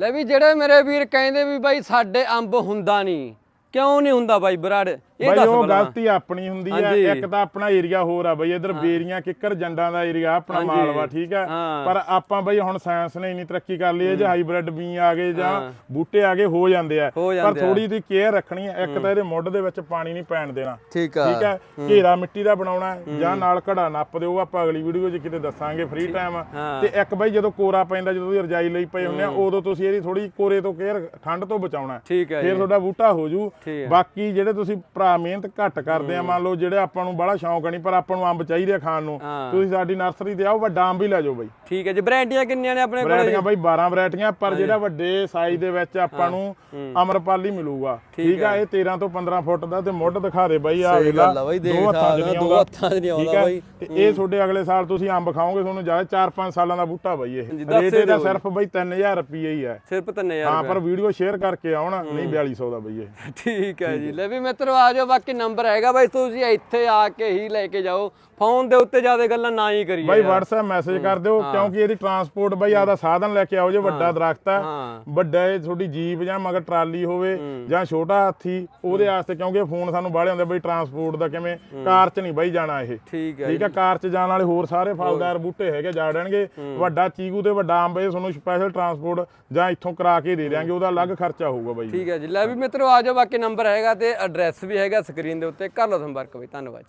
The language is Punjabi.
ਲੈ ਵੀ ਜਿਹੜੇ ਮੇਰੇ ਵੀਰ ਕਹਿੰਦੇ ਵੀ ਬਾਈ ਸਾਡੇ ਅੰਬ ਹੁੰਦਾ ਨਹੀਂ, ਕਿਉਂ ਨਹੀਂ ਹੁੰਦਾ ਬਾਈ ਬਰਾੜ? ਇਹ ਬਈ ਦੱਸ ਉਹ। ਗਲਤੀ ਆਪਣੀ ਹੁੰਦੀ ਹਾਂਜੀ। ਇੱਕ ਤਾਂ ਆਪਣਾ ਏਰੀਆ ਹੋਰ ਆ ਬਈ ਇਧਰ ਬੇਰੀਆਂ ਕਿੱਕਰ ਜੰਡਾਂ ਦਾ ਏਰੀਆ ਆਪਣਾ। ਮਾਲਵਾ ਠੀਕ ਹਾਂ। ਪਰ ਆਪਾਂ ਬਈ ਹੁਣ ਸਾਇੰਸ ਨੇ ਇੰਨੀ ਤਰੱਕੀ ਕਰ ਲਈ ਹੈ ਜੇ ਹਾਈਬ੍ਰਿਡ ਬੀ ਆ ਗਏ ਜਾਂ ਬੂਟੇ ਆ ਗਏ ਹੋ ਜਾਂਦੇ ਆ। ਪਰ ਆ। ਥੋੜੀ ਦੀ ਕੇਅਰ ਰੱਖਣੀ ਹੈ ਇੱਕ ਤਾਂ ਇਹਦੇ ਮੁੱਢ ਦੇ ਵਿੱਚ ਪਾਣੀ ਨਹੀਂ ਪੈਣ ਦੇਣਾ। ਠੀਕ ਆ। ਠੀਕ ਘੇਰਾ ਮਿੱਟੀ ਦਾ ਬਣਾਉਣਾ ਜਾਂ ਨਾਲ ਘੜਾ ਨੱਪ ਦਿਓ ਆਪਾਂ ਅਗਲੀ ਵੀਡੀਓ 'ਚ ਕਿਤੇ ਦੱਸਾਂਗੇ ਫ੍ਰੀ ਟਾਈਮ। ਤੇ ਇੱਕ ਬਈ ਜਦੋਂ ਕੋਰਾ ਪੈਂਦਾ ਜਦੋਂ ਤੁਸੀਂ ਰਜਾਈ ਲਈ ਪਏ ਹੁੰਦੇ ਆ ਉਦੋਂ ਤੁਸੀਂ ਇਹਦੀ ਥੋੜੀ ਕੋਰੇ ਤੋਂ ਕੇਅਰ ਠੰਡ ਤੋਂ ਬਚਾਉਣਾ ਫਿਰ ਤੁਹਾਡਾ ਬੂਟਾ ਹੋ ਜੂ। ਬਾਕੀ ਜਿਹੜੇ ਤੁਸੀਂ ਭਰਾ ਮਿਹਨਤ ਘੱਟ ਕਰਦੇ ਆ ਮੰਨ ਲਓ ਜਿਹੜੇ ਆਪਾਂ ਨੂੰ ਬੜਾ ਸ਼ੌਂਕ ਨਹੀਂ ਪਰ ਆਪਾਂ ਨੂੰ ਅੰਬ ਚਾਹੀਦੇ ਆ ਖਾਣ ਨੂੰ। ਹਾਂ। ਤੁਸੀਂ ਸਾਡੀ ਨਰਸਰੀ ਤੇ ਆਓ ਵੱਡਾ ਅੰਬ ਹੀ ਲੈ ਜਾਓ ਬਈ। ਠੀਕ ਹੈ ਜੀ ਵੈਰਾਈਟੀਆਂ ਕਿੰਨੀਆਂ ਨੇ ਆਪਣੇ ਕੋਲ? ਵੈਰਾਈਟੀਆਂ ਬਈ 12 ਵੈਰਾਈਟੀਆਂ ਪਰ ਜਿਹੜਾ ਵੱਡੇ ਸਾਈਜ਼ ਦੇ ਵਿੱਚ ਆਪਾਂ ਨੂੰ ਅਮਰਪਾਲੀ ਮਿਲੂਗਾ। ਠੀਕ ਆ ਇਹ 13 ਤੋਂ 15 ਫੁੱਟ ਦਾ ਤੇ ਮੁੱਢ ਦਿਖਾ ਦੇ ਬਈ ਆ ਸਹੀ ਵੇਲਾ ਗੱਲ ਆ ਬਈ, ਦੇਖ ਦੋ ਨਹੀਂ ਦੋ ਹੱਥਾਂ 'ਚ ਨਹੀਂ ਆਉਂਦਾ? ਬਈ। ਤੇ ਇਹ ਤੁਹਾਡੇ ਅਗਲੇ ਸਾਲ ਤੁਸੀਂ ਅੰਬ ਖਾਓਗੇ ਤੁਹਾਨੂੰ ਜ਼ਿਆਦਾ 4-5 ਸਾਲਾਂ ਦਾ ਬੂਟਾ ਬਈ ਇਹ। ਹਾਂਜੀ, ਦੱਸ ਰੇਟ ਹੀ ਇਹਦਾ ਦਿਓ। ਸਿਰਫ ਬਈ 3000 ਰੁਪਏ ਹੀ ਹੈ ਸਿਰਫ 3000 ਹਾਂ ਪਰ ਵੀਡੀਓ ਸ਼ੇਅਰ ਕਰਕੇ ਆਉਣ ਨਹੀਂ 4200 ਦਾ ਬਈ ਇਹ। ਠੀਕ ਹੈ ਜੀ ਲੈ ਵੀ ਮਿੱਤਰੋ ਆ ਜਾਓ ਬਾਕੀ ਨੰਬਰ ਹੈਗਾ ਬਾਈ ਤੁਸੀਂ ਇੱਥੇ ਆ ਕੇ ਹੀ ਲੈ ਕੇ ਜਾਓ। ਫੋਨ ਦੇ ਉੱਤੇ ਜ਼ਿਆਦਾ ਗੱਲਾਂ ਨਾ ਹੀ ਕਰੀਏ ਬਾਈ। WhatsApp ਮੈਸੇਜ ਕਰ ਦਿਓ ਕਿਉਂਕਿ ਇਹਦੀ ਟਰਾਂਸਪੋਰਟ ਬਾਈ ਆਦਾ ਸਾਧਨ ਲੈ ਕੇ ਆਓ ਜੇ ਵੱਡਾ ਦਰਖਤ ਹੈ। ਹਾਂ। ਵੱਡਾ ਇਹ ਤੁਹਾਡੀ ਜੀਪ ਜਾਂ ਮਗਰ ਟਰਾਲੀ ਹੋਵੇ ਜਾਂ ਛੋਟਾ ਹਾਥੀ ਉਹਦੇ ਵਾਸਤੇ ਕਿਉਂਕਿ ਫੋਨ ਸਾਨੂੰ ਬਾਹਲੇ ਹੁੰਦੇ ਬਈ ਟਰਾਂਸਪੋਰਟ ਦਾ ਕਿਵੇਂ? ਕਾਰ 'ਚ ਨਹੀਂ ਬਾਈ ਜਾਣਾ ਇਹ। ਠੀਕ ਹੈ ਠੀਕ ਹੈ ਕਾਰ 'ਚ ਜਾਣ ਵਾਲੇ ਹੋਰ ਸਾਰੇ ਫਲਦਾਰ ਬੂਟੇ ਹੈਗੇ ਜਾ ਡਣਗੇ ਵੱਡਾ ਚੀਕੂ ਤੇ ਵੱਡਾ ਅੰਬ ਇਹ ਤੁਹਾਨੂੰ ਸਪੈਸ਼ਲ ਟਰਾਂਸਪੋਰਟ ਜਾਂ ਇੱਥੋਂ ਕਰਾ ਕੇ ਦੇ ਦਿਆਂਗੇ ਉਹਦਾ ਅਲੱਗ ਖਰਚਾ ਹੋਊਗਾ ਬਾਈ। ਠੀਕ ਹੈ ਜੀ। ਲੈ ਵੀ ਮਿੱਤਰੋ ਆ ਜਾਓ ਬਾਕੀ ਨੰਬਰ ਹੈਗਾ ਤੇ ਐਡਰੈਸ ਵੀ ਹੈਗਾ ਸਕਰੀਨ ਦੇ ਉੱਤੇ ਕਰ ਲਓ ਸੰਪਰਕ ਬਈ ਧੰਨਵਾਦ